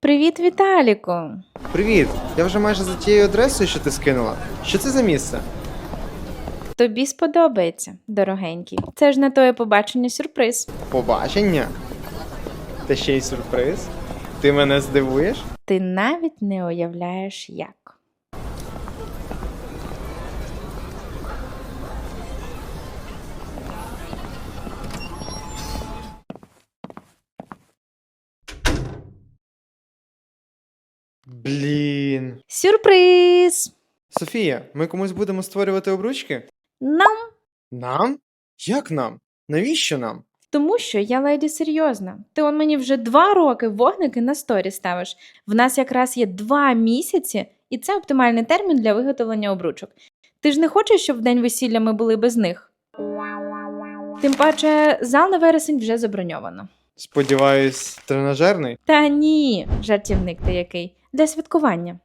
Привіт, Віталіку. Привіт! Я вже майже за тією адресою, що ти скинула. Що це за місце? Тобі сподобається, дорогенький. Це ж на твоє побачення сюрприз. Побачення? Та ще й сюрприз. Ти мене здивуєш? Ти навіть не уявляєш як. Блін. Сюрприз! Софія, ми комусь будемо створювати обручки? Нам Нам? Як нам? Навіщо нам? тому, що я леді серйозна. Ти он мені вже два роки вогники на сторі ставиш. В нас якраз є два місяці, і це оптимальний термін для виготовлення обручок. Ти ж не хочеш, щоб в день весілля ми були без них? Тим паче, зал на вересень вже заброньовано. Сподіваюсь, тренажерний? Та ні, жартівник ти який. Для святкування.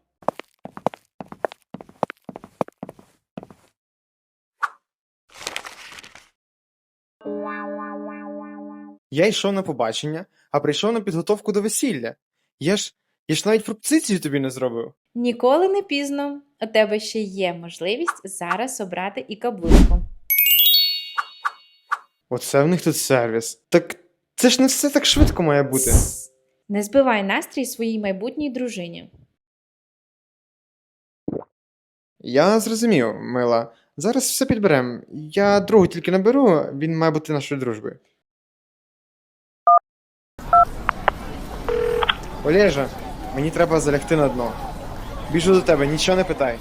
Я йшов на побачення, а прийшов на підготовку до весілля. Я ж. Я ж навіть пропозицію тобі не зробив. Ніколи не пізно. У тебе ще є можливість зараз обрати і каблучку. Оце в них тут сервіс. Так це ж не все так швидко має бути. Не збивай настрій своїй майбутній дружині. Я зрозумів, мила. Зараз все підберем. Я другу тільки наберу, він має бути нашою дружбою. Олежа, мені треба залягти на дно. Біжу до тебе, нічого не питай.